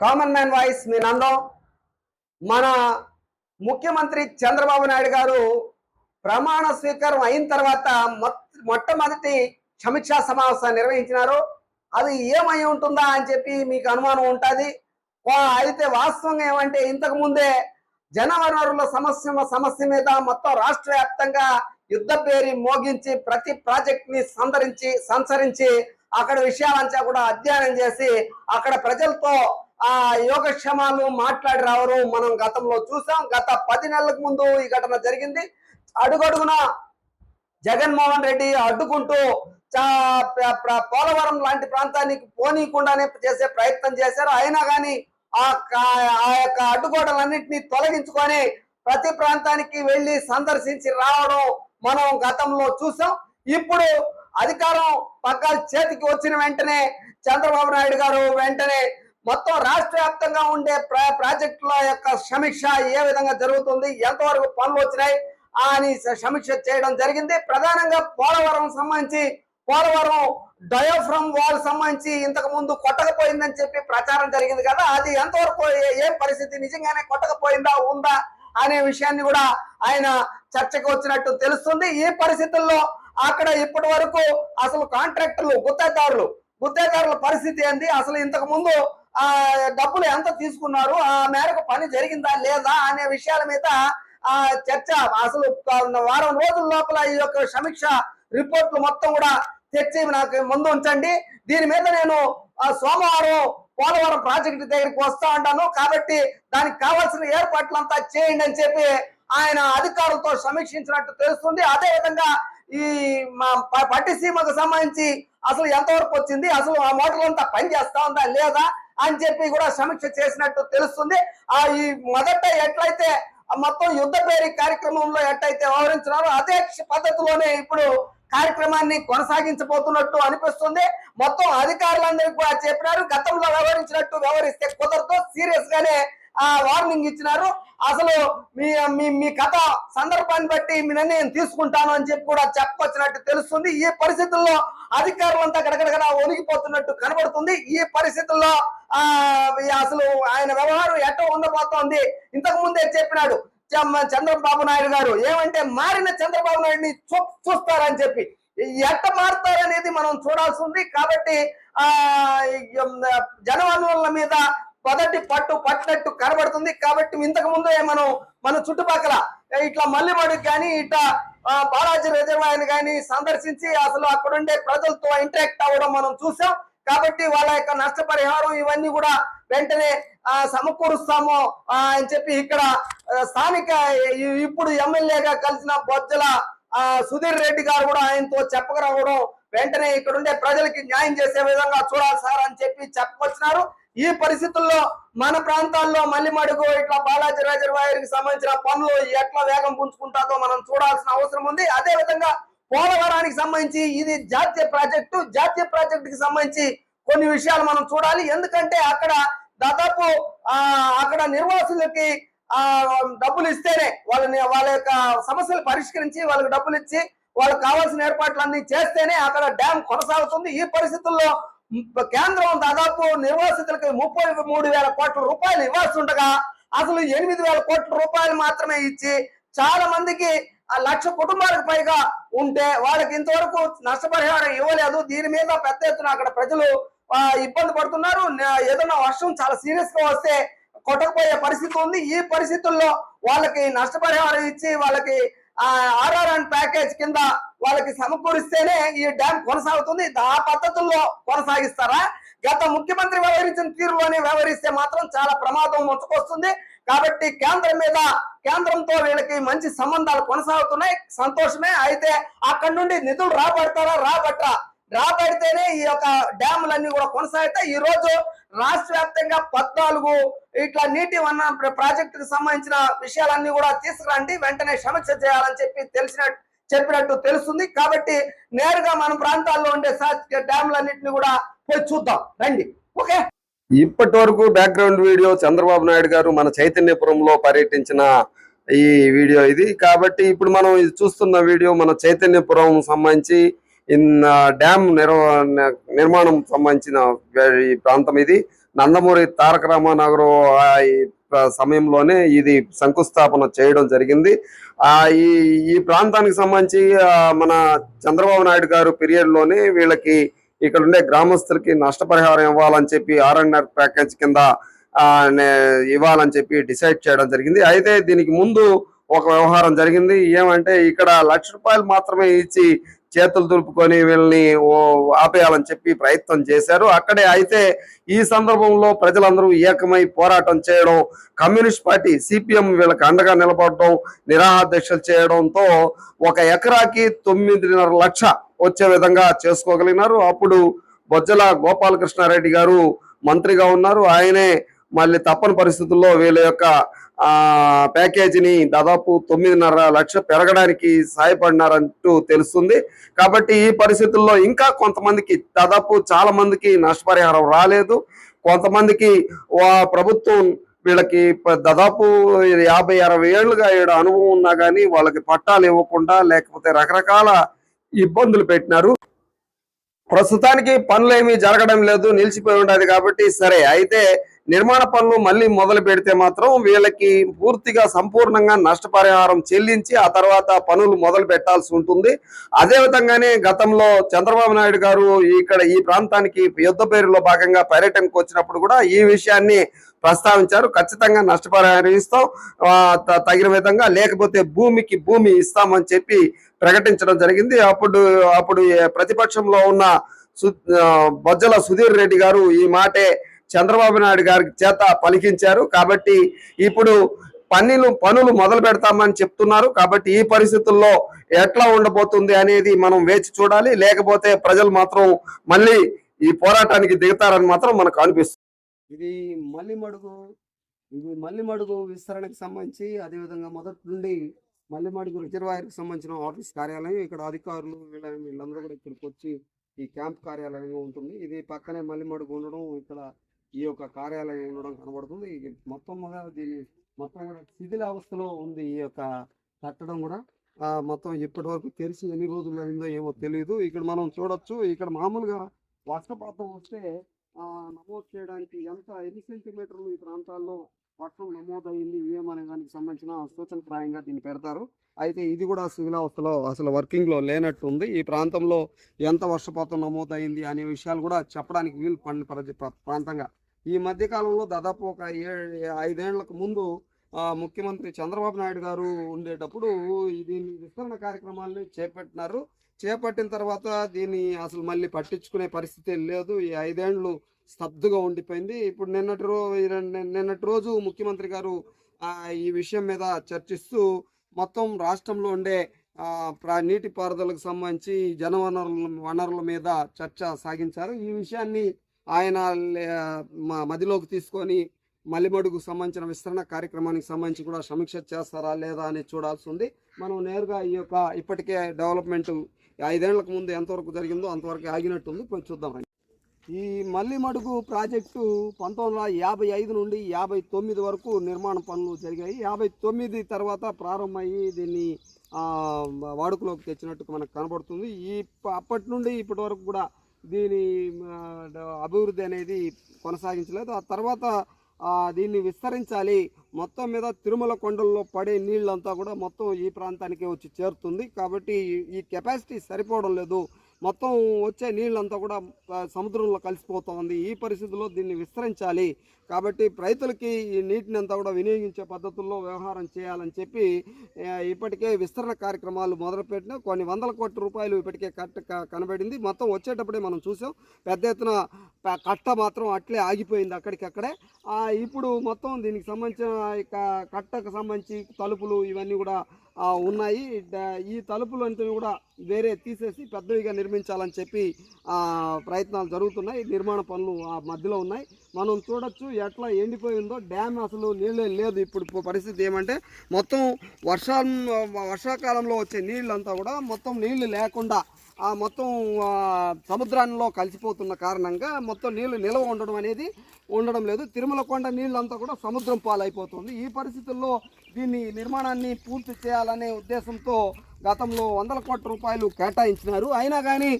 Common man voice మీ నందం. మన ముఖ్యమంత్రి చంద్రబాబు నాయుడు గారు ప్రమాణ స్వీకారం అయిన తర్వాత మొట్టమొదటి సమీక్షా సమావేశం నిర్వహించినారు. అది ఏమై ఉంటుందా అని చెప్పి మీకు అనుమానం ఉంటుంది. అయితే వాస్తవంగా ఏమంటే ఇంతకు ముందే జనవనరుల సమస్య సమస్య మీద మొత్తం రాష్ట్ర వ్యాప్తంగా యుద్ధ పేరి మోగించి ప్రతి ప్రాజెక్ట్ని సందరించి సంచరించి అక్కడ విషయాలంతా కూడా అధ్యయనం చేసి అక్కడ ప్రజలతో ఆ యోగక్షేమాలు మాట్లాడి రావడం మనం గతంలో చూసాం. గత పది నెలలకు ముందు ఈ ఘటన జరిగింది. అడుగడుగున జగన్మోహన్ రెడ్డి అడ్డుకుంటూ చా- పోలవరం లాంటి ప్రాంతానికి పోనీయకుండానే చేసే ప్రయత్నం చేశారు. అయినా కానీ ఆ కా- ఆ యొక్క అడ్డుగోడలన్నింటినీ తొలగించుకొని ప్రతి ప్రాంతానికి వెళ్ళి సందర్శించి రావడం మనం గతంలో చూసాం. ఇప్పుడు అధికారం పక్కాల చేతికి వచ్చిన వెంటనే చంద్రబాబు నాయుడు గారు వెంటనే మొత్తం రాష్ట్ర వ్యాప్తంగా ఉండే ప్రాజెక్టుల యొక్క సమీక్ష ఏ విధంగా జరుగుతుంది? ఎంతవరకు పనులు వచ్చినాయి? అని సమీక్ష చేయడం జరిగింది. ప్రధానంగా పోలవరం సంబంధించి పోలవరం డయోఫ్రమ్ వాల్ సంబంధించి ఇంతకు ముందు కొట్టకపోయిందని చెప్పి ప్రచారం జరిగింది కదా. అది ఎంతవరకు ఏ- పరిస్థితి? నిజంగానే కొట్టకపోయిందా? ఉందా? అనే విషయాన్ని కూడా ఆయన చర్చకు వచ్చినట్టు తెలుస్తుంది. ఈ పరిస్థితుల్లో అక్కడ ఇప్పటి వరకు అసలు కాంట్రాక్టర్లు గుత్తేదారులు గుత్తేదారుల పరిస్థితి ఏంది? అసలు ఇంతకు ముందు ఆ డబ్బులు ఎంత తీసుకున్నారు? ఆ మేరకు పని జరిగిందా లేదా అనే విషయాల మీద ఆ చర్చ అసలు వారం రోజుల లోపల ఈ యొక్క సమీక్ష రిపోర్ట్లు మొత్తం కూడా తెచ్చి నాకు ముందు ఉంచండి. దీని మీద నేను సోమవారం పోలవరం ప్రాజెక్టు దగ్గరికి వస్తా ఉంటాను. కాబట్టి దానికి కావాల్సిన ఏర్పాట్లంతా చేయండి అని చెప్పి ఆయన అధికారులతో సమీక్షించినట్టు తెలుస్తుంది. అదే విధంగా ఈ మా ప- పట్టిసీమకు సంబంధించి అసలు ఎంతవరకు వచ్చింది? అసలు ఆ మోటార్ అంతా పనిచేస్తా ఉందా లేదా? అని చెప్పి కూడా సమీక్ష చేసినట్టు తెలుస్తుంది. ఆ ఈ మొదట ఎట్లయితే మొత్తం యుద్ధ పేరి కార్యక్రమంలో ఎట్లయితే వ్యవహరించినారో అదే పద్ధతిలోనే ఇప్పుడు కార్యక్రమాన్ని కొనసాగించబోతున్నట్టు అనిపిస్తుంది. మొత్తం అధికారులందరికీ కూడా చెప్పినారు. గతంలో వ్యవహరించినట్టు వ్యవహరిస్తే కుదరదు. సీరియస్ గానే వార్నింగ్ ఇచ్చినారు. అసలు మీ మీ మీ కథ సందర్భాన్ని బట్టి మీ నిర్ణయం తీసుకుంటాను అని చెప్పి కూడా చెప్పొచ్చినట్టు తెలుస్తుంది. ఈ పరిస్థితుల్లో అధికారులంతా గడగడగడ ఒలిగిపోతున్నట్టు కనబడుతుంది. ఈ పరిస్థితుల్లో ఆ అసలు ఆయన వ్యవహారం ఎట్ట ఉండబోతోంది? ఇంతకు ముందే చెప్పినాడు చ- చంద్రబాబు నాయుడు గారు. ఏమంటే మారిన చంద్రబాబు నాయుడిని చూ చూస్తారని చెప్పి. ఎట్ట మారుతారనేది మనం చూడాల్సి ఉంది. కాబట్టి ఆ జనవనరుల మీద మొదటి పట్టు పట్టినట్టు కనబడుతుంది. కాబట్టి ఇంతకు ముందు మనం మన చుట్టుపక్కల ఇట్లా మల్లిమడుగు కానీ ఇట్లా బాలాజీ రిజర్వాయర్ కానీ సందర్శించి అసలు అక్కడుండే ప్రజలతో ఇంటరాక్ట్ అవ్వడం మనం చూసాం. కాబట్టి వాళ్ళ యొక్క నష్టపరిహారం ఇవన్నీ కూడా వెంటనే ఆ, సమకూరుస్తాము ఆ, అని చెప్పి ఇక్కడ స్థానిక ఇప్పుడు ఎమ్మెల్యేగా కలిసిన బొజ్జల సుధీర్ రెడ్డి గారు కూడా ఆయనతో చెప్పగలవడం వెంటనే ఇక్కడ ఉండే ప్రజలకి న్యాయం చేసే విధంగా చూడాలి సార్ అని చెప్పి చెప్పుకొచ్చినారు ఈ పరిస్థితుల్లో మన ప్రాంతాల్లో మల్లిమడుగు ఇట్లా బాలాజీ రిజర్వాయర్కి సంబంధించిన పనులు ఎట్లా వేగం పుంజుకుంటుందో మనం చూడాల్సిన అవసరం ఉంది. అదే విధంగా పోలవరానికి సంబంధించి ఇది జాతీయ ప్రాజెక్టు. జాతీయ ప్రాజెక్టు కి సంబంధించి కొన్ని విషయాలు మనం చూడాలి. ఎందుకంటే అక్కడ దాదాపు ఆ అక్కడ నిర్వాసులకి ఆ డబ్బులు ఇస్తేనే వాళ్ళని వాళ్ళ యొక్క సమస్యలు పరిష్కరించి వాళ్ళకి డబ్బులు ఇచ్చి వాళ్ళకి కావాల్సిన ఏర్పాట్లు అన్ని చేస్తేనే అక్కడ డ్యామ్ కొనసాగుతుంది. ఈ పరిస్థితుల్లో కేంద్రం దాదాపు నిర్వాసితులకి ముప్పై మూడు వేల కోట్ల రూపాయలు ఇవ్వాల్సి ఉండగా అసలు ఎనిమిది వేల కోట్ల రూపాయలు మాత్రమే ఇచ్చి చాలా మందికి ఆ లక్ష కుటుంబాలకు పైగా ఉంటే వాళ్ళకి ఇంతవరకు నష్టపరిహారం ఇవ్వలేదు. దీని మీద పెద్ద ఎత్తున అక్కడ ప్రజలు ఇబ్బంది పడుతున్నారు. ఏదైనా వర్షం చాలా సీరియస్గా వస్తే కొట్టకపోయే పరిస్థితి ఉంది. ఈ పరిస్థితుల్లో వాళ్ళకి నష్టపరిహారం ఇచ్చి వాళ్ళకి ఆర్ఆర్ఎన్ ప్యాకేజ్ కింద వాళ్ళకి సమకూరిస్తేనే ఈ డ్యామ్ కొనసాగుతుంది. ఆ పద్ధతుల్లో కొనసాగిస్తారా? గత ముఖ్యమంత్రి వ్యవహరించిన తీరులోనే వ్యవహరిస్తే మాత్రం చాలా ప్రమాదం ముంచుకొస్తుంది. కాబట్టి కేంద్రం మీద కేంద్రంతో వీళ్ళకి మంచి సంబంధాలు కొనసాగుతున్నాయి. సంతోషమే. అయితే అక్కడి నుండి నిధులు రాబడతారా? రాబట్టరా? రాబడితేనే ఈ యొక్క డ్యాములన్నీ కూడా కొనసాగుతాయి. ఈ రోజు రాష్ట్ర వ్యాప్తంగా పద్నాలుగు ఇట్లా నీటి వన ప్రాజెక్టుకు సంబంధించిన విషయాలన్నీ కూడా తీసుకురండి. వెంటనే సమీక్ష చేయాలని చెప్పి తెలిసినట్టు చెప్పినట్టు తెలుస్తుంది. కాబట్టి నేరుగా మన ప్రాంతాల్లో ఉండే డ్యాములన్నింటినీ కూడా పోయి చూద్దాం. రండి. ఓకే? ఇప్పటి వరకు బ్యాక్గ్రౌండ్ వీడియో చంద్రబాబు నాయుడు గారు మన చైతన్యపురంలో పర్యటించిన ఈ వీడియో ఇది. కాబట్టి ఇప్పుడు మనం ఇది చూస్తున్న వీడియో మన చైతన్యపురం సంబంధించి డ్యామ్ నిర్వ నిర్మాణం సంబంధించిన ఈ ప్రాంతం ఇది. నందమూరి తారక రామానగర్ ఆ, సమయంలోనే ఇది శంకుస్థాపన చేయడం జరిగింది. ఈ ఈ ప్రాంతానికి సంబంధించి మన చంద్రబాబు నాయుడు గారు పీరియడ్లోనే వీళ్ళకి ఇక్కడ ఉండే గ్రామస్తులకి నష్టపరిహారం ఇవ్వాలని చెప్పి ఆర్ఎన్ఆర్ ప్యాకేజ్ కింద నే- ఇవ్వాలని చెప్పి డిసైడ్ చేయడం జరిగింది. అయితే దీనికి ముందు ఒక వ్యవహారం జరిగింది. ఏమంటే ఇక్కడ లక్ష రూపాయలు మాత్రమే ఇచ్చి చేతులు దులుపుకొని వీళ్ళని ఓ ఆపేయాలని చెప్పి ప్రయత్నం చేశారు. అక్కడే అయితే ఈ సందర్భంలో ప్రజలందరూ ఏకమై పోరాటం చేయడం కమ్యూనిస్ట్ పార్టీ సిపిఎం వీళ్ళకి అండగా నిలబడడం నిరాహార చేయడంతో ఒక ఎకరాకి తొమ్మిదిన్నర లక్ష వచ్చే విధంగా చేసుకోగలిగినారు. అప్పుడు బొజ్జల గోపాలకృష్ణారెడ్డి గారు మంత్రిగా ఉన్నారు. ఆయనే మళ్ళీ తప్పని పరిస్థితుల్లో వీళ్ళ యొక్క ప్యాకేజీని దాదాపు తొమ్మిదిన్నర లక్ష పెరగడానికి సహాయపడినారంటూ తెలుస్తుంది. కాబట్టి ఈ పరిస్థితుల్లో ఇంకా కొంతమందికి దాదాపు చాలా మందికి నష్టపరిహారం రాలేదు. కొంతమందికి వా- ప్రభుత్వం వీళ్ళకి దాదాపు యాభై అరవై ఏళ్ళుగా ఈడ అనుభవం ఉన్నా కానీ వాళ్ళకి పట్టాలు ఇవ్వకుండా లేకపోతే రకరకాల ఇబ్బందులు పెట్టినారు. ప్రస్తుతానికి పనులు ఏమీ జరగడం లేదు నిలిచిపోయి ఉండదు కాబట్టి సరే. అయితే నిర్మాణ పనులు మళ్ళీ మొదలు పెడితే మాత్రం వీళ్ళకి పూర్తిగా సంపూర్ణంగా నష్టపరిహారం చెల్లించి ఆ తర్వాత పనులు మొదలు పెట్టాల్సి ఉంటుంది. అదే విధంగానే గతంలో చంద్రబాబు నాయుడు గారు ఇక్కడ ఈ ప్రాంతానికి యుద్ధ పేరులో భాగంగా పర్యటనకు వచ్చినప్పుడు కూడా ఈ విషయాన్ని ప్రస్తావించారు. ఖచ్చితంగా నష్టపరిహారం ఇస్తాం. త- తగిన విధంగా లేకపోతే భూమికి భూమి ఇస్తామని చెప్పి ప్రకటించడం జరిగింది. అప్పుడు అప్పుడు ప్రతిపక్షంలో ఉన్న సు- బొజ్జల సుధీర్ రెడ్డి గారు ఈ మాటే చంద్రబాబు నాయుడు గారి చేత పలికించారు. కాబట్టి ఇప్పుడు పనులు పనులు మొదలు పెడతామని చెప్తున్నారు. కాబట్టి ఈ పరిస్థితుల్లో ఎట్లా ఉండబోతుంది అనేది మనం వేచి చూడాలి. లేకపోతే ప్రజలు మాత్రం మళ్ళీ ఈ పోరాటానికి దిగుతారని మాత్రం మనకు అనిపిస్తుంది. ఇది మల్లిమడుగు ఇది మల్లిమడుగు విస్తరణకు సంబంధించి అదేవిధంగా మొదటి నుండి మల్లిమడుగు రిజర్వాయర్కి సంబంధించిన ఆఫీస్ కార్యాలయం ఇక్కడ అధికారులు వీళ్ళ వీళ్ళందరూ కూడా ఇక్కడికి వచ్చి ఈ క్యాంప్ కార్యాలయంగా ఉంటుంది. ఇది పక్కనే మల్లిమడుగు ఉండడం ఇక్కడ ఈ యొక్క కార్యాలయం ఉండడం కనబడుతుంది. ఇది మొత్తం కూడా దీని మొత్తం కూడా శిథిలావస్థలో ఉంది ఈ యొక్క కట్టడం కూడా. మొత్తం ఇప్పటి వరకు తెరిచి ఎన్ని రోజులు అయిందో ఏమో తెలియదు ఇక్కడ మనం చూడొచ్చు. ఇక్కడ మామూలుగా వర్షపాతం వస్తే నమోదు చేయడానికి ఎంత ఎన్ని సెంటీమీటర్లు ఈ ప్రాంతాల్లో వర్షం నమోదైంది ఏమనే దానికి సంబంధించిన సూచనప్రాయంగా దీన్ని పెడతారు. అయితే ఇది కూడా శిథిలావస్థలో అసలు వర్కింగ్లో లేనట్టుంది లేనట్టు ఉంది. ఈ ప్రాంతంలో ఎంత వర్షపాతం నమోదైంది అనే విషయాలు కూడా చెప్పడానికి వీలు పడిన ప్రజ- ప్రాంతంగా ఈ మధ్యకాలంలో దాదాపు ఒక ఏ ఐదేళ్ళకు ముందు ముఖ్యమంత్రి చంద్రబాబు నాయుడు గారు ఉండేటప్పుడు దీని విస్తరణ కార్యక్రమాల్ని చేపట్టినారు. చేపట్టిన తర్వాత దీన్ని అసలు మళ్ళీ పట్టించుకునే పరిస్థితి లేదు. ఈ ఐదేండ్లు స్తబ్దుగా ఉండిపోయింది. ఇప్పుడు నిన్నటి రో రెండు- నిన్నటి రోజు ముఖ్యమంత్రి గారు ఈ విషయం మీద చర్చిస్తూ మొత్తం రాష్ట్రంలో ఉండే నీటిపారుదలకు సంబంధించి జనవనరుల వనరుల మీద చర్చ సాగించారు. ఈ విషయాన్ని ఆయన లే- మ- మదిలోకి తీసుకొని మల్లిమడుగు సంబంధించిన విస్తరణ కార్యక్రమానికి సంబంధించి కూడా సమీక్ష చేస్తారా లేదా అని చూడాల్సి ఉంది. మనం నేరుగా ఈ యొక్క ఇప్పటికే డెవలప్మెంట్ ఐదేళ్ళకు ముందు ఎంతవరకు జరిగిందో అంతవరకు ఆగినట్టుంది పోయి చూద్దాం ఈ మల్లిమడుగు ప్రాజెక్టు పంతొమ్మిది వందల యాభై ఐదు నుండి యాభై తొమ్మిది వరకు నిర్మాణ పనులు జరిగాయి. యాభై తొమ్మిది తర్వాత ప్రారంభమయ్యి దీన్ని వాడుకలోకి తెచ్చినట్టు మనకు కనబడుతుంది. ఈ అప్పటి నుండి ఇప్పటి వరకు కూడా దీని అభివృద్ధి అనేది కొనసాగించలేదు. ఆ తర్వాత దీన్ని విస్తరించాలి. మొత్తం మీద తిరుమల కొండల్లో పడే నీళ్ళంతా కూడా మొత్తం ఈ ప్రాంతానికే వచ్చి చేరుతుంది. కాబట్టి ఈ కెపాసిటీ సరిపోవడం లేదు. మొత్తం వచ్చే నీళ్ళంతా కూడా సముద్రంలో కలిసిపోతుంది. ఈ పరిస్థితుల్లో దీన్ని విస్తరించాలి. కాబట్టి రైతులకి ఈ నీటిని అంతా కూడా వినియోగించే పద్ధతుల్లో వ్యవహారం చేయాలని చెప్పి ఇప్పటికే విస్తరణ కార్యక్రమాలు మొదలుపెట్టిన కొన్ని వందల కోట్ల రూపాయలు ఇప్పటికే కట్ట కనబడింది. మొత్తం వచ్చేటప్పుడే మనం చూసాం పెద్ద ఎత్తున కట్ట మాత్రం అట్లే ఆగిపోయింది అక్కడికక్కడే. ఇప్పుడు మొత్తం దీనికి సంబంధించిన ఇక కట్టకు సంబంధించి తలుపులు ఇవన్నీ కూడా ఉన్నాయి. ఈ తలుపులు కూడా వేరే తీసేసి పెద్దవిగా నిర్మించాలని చెప్పి ప్రయత్నాలు జరుగుతున్నాయి. నిర్మాణ పనులు ఆ మధ్యలో ఉన్నాయి. మనం చూడొచ్చు ఎట్లా ఎండిపోయిందో. డ్యామ్ అసలు నీళ్ళే లేదు ఇప్పుడు పరిస్థితి ఏమంటే మొత్తం వర్షం వర్షాకాలంలో వచ్చే నీళ్ళంతా కూడా మొత్తం నీళ్ళు లేకుండా ఆ మొత్తం సముద్రాల్లో కలిసిపోతున్న కారణంగా మొత్తం నీళ్ళు నిల్వ ఉండడం అనేది ఉండడం లేదు. తిరుమల కొండ నీళ్ళంతా కూడా సముద్రం పాలైపోతుంది. ఈ పరిస్థితుల్లో దీన్ని నిర్మాణాన్ని పూర్తి చేయాలనే ఉద్దేశంతో గతంలో వందల కోట్ల రూపాయలు కేటాయించినారు. అయినా కానీ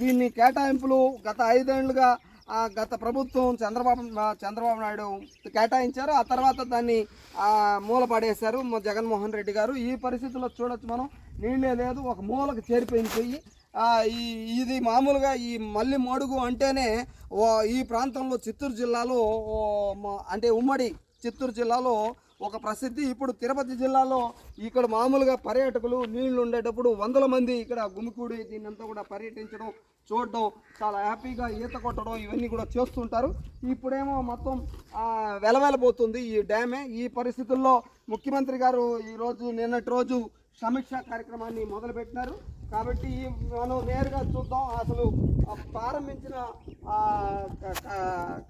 దీన్ని కేటాయింపులు గత ఐదేళ్ళుగా గత ప్రభుత్వం చంద్రబాబు చంద్రబాబు నాయుడు కేటాయించారు. ఆ తర్వాత దాన్ని మూలపడేశారు మూల జగన్మోహన్ రెడ్డి గారు. ఈ పరిస్థితుల్లో చూడొచ్చు మనం. నీళ్ళే లేదు ఒక మూలకు చేరిపోయింది ఈ ఇది మామూలుగా ఈ మల్లి మడుగు అంటేనే ఓ ఈ ప్రాంతంలో చిత్తూరు జిల్లాలో అంటే ఉమ్మడి చిత్తూరు జిల్లాలో ఒక ప్రసిద్ధి. ఇప్పుడు తిరుపతి జిల్లాలో ఇక్కడ మామూలుగా పర్యాటకులు నీళ్ళు ఉండేటప్పుడు వందల మంది ఇక్కడ గుమికూడి దీన్నంతా కూడా పర్యటించడం చూడడం చాలా హ్యాపీగా ఈత కొట్టడం ఇవన్నీ కూడా చేస్తుంటారు. ఇప్పుడేమో మొత్తం వెలవెలబోతుంది ఈ డ్యామే. ఈ పరిస్థితుల్లో ముఖ్యమంత్రి గారు ఈరోజు నిన్నటి రోజు సమీక్ష కార్యక్రమాన్ని మొదలుపెట్టినారు. కాబట్టి మనం నేరుగా చూద్దాం. అసలు ప్రారంభించిన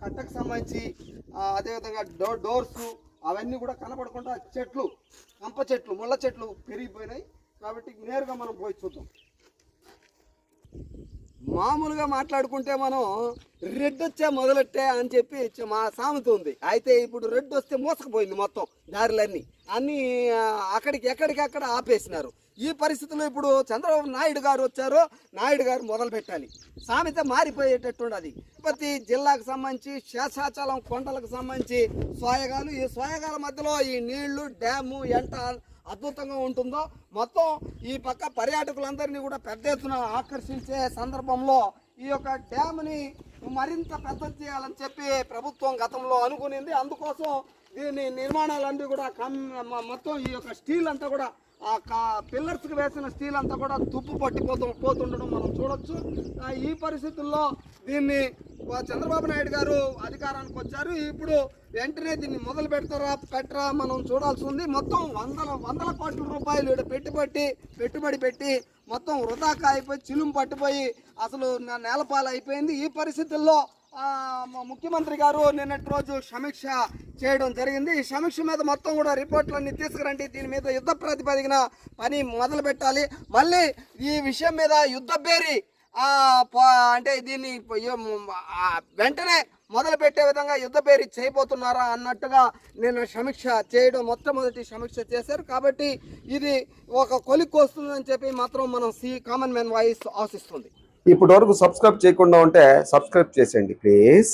కట్టకు సంబంధించి అదేవిధంగా డో డోర్స్ అవన్నీ కూడా కనపడకుండా చెట్లు కంప చెట్లు ముళ్ళ చెట్లు పెరిగిపోయినాయి. కాబట్టి నేరుగా మనం పోయి చూద్దాం. మామూలుగా మాట్లాడుకుంటే మనం రెడ్ వచ్చే మొదలెట్టే అని చెప్పి మా సామెత ఉంది. అయితే ఇప్పుడు రెడ్ వస్తే మోసకపోయింది మొత్తం దారులన్నీ. అన్నీ అక్కడికి ఎక్కడికక్కడ ఆపేసినారు. ఈ పరిస్థితుల్లో ఇప్పుడు చంద్రబాబు నాయుడు గారు వచ్చారో నాయుడు గారు మొదలు పెట్టాలి. సామెత మారిపోయేటట్టుండది తిరుపతి ప్రతి జిల్లాకు సంబంధించి శేషాచలం కొండలకు సంబంధించి సోయగాలు ఈ సోయగాల మధ్యలో ఈ నీళ్ళు డ్యాము ఎంట అద్భుతంగా ఉంటుందో మొత్తం ఈ పక్క పర్యాటకులందరినీ కూడా పెద్ద ఎత్తున ఆకర్షించే సందర్భంలో ఈ యొక్క డ్యామ్ని మరింత పెద్ద చేయాలని చెప్పి ప్రభుత్వం గతంలో అనుకునింది. అందుకోసం దీని నిర్మాణాలన్నీ కూడా కమ్ మొత్తం ఈ యొక్క స్టీల్ అంతా కూడా ఆ పిల్లర్స్కి వేసిన స్టీల్ అంతా కూడా తుప్పు పట్టిపోతూ పోతుండడం మనం చూడొచ్చు. ఈ పరిస్థితుల్లో దీన్ని చంద్రబాబు నాయుడు గారు అధికారానికి వచ్చారు. ఇప్పుడు వెంటనే దీన్ని మొదలు పెడతారా పెట్టరా మనం చూడాల్సి ఉంది. మొత్తం వందల వందల కోట్ల రూపాయలు పెట్టుబడి పెట్టుబడి పెట్టి మొత్తం వృధాకా అయిపోయి చిలుము పట్టిపోయి అసలు నేలపాలు అయిపోయింది ఈ పరిస్థితుల్లో ముఖ్యమంత్రి గారు నిన్నటి రోజు సమీక్ష చేయడం జరిగింది. ఈ సమీక్ష మీద మొత్తం కూడా రిపోర్ట్లన్నీ తీసుకురండి. దీని మీద యుద్ధ ప్రాతిపదికన పని మొదలు పెట్టాలి. మళ్ళీ ఈ విషయం మీద యుద్ధ బేరి ప- అంటే దీన్ని వెంటనే మొదలు పెట్టే విధంగా యుద్ధ పేరు చేయబోతున్నారా అన్నట్టుగా నేను సమీక్ష చేయడం మొట్టమొదటి సమీక్ష చేశారు. కాబట్టి ఇది ఒక కొలిక్కి వస్తుందని చెప్పి మాత్రం మనం సి కామన్ మ్యాన్ వాయిస్ ఆశిస్తుంది. ఇప్పటి వరకు సబ్స్క్రైబ్ చేయకుండా ఉంటే సబ్స్క్రైబ్ చేసేయండి ప్లీజ్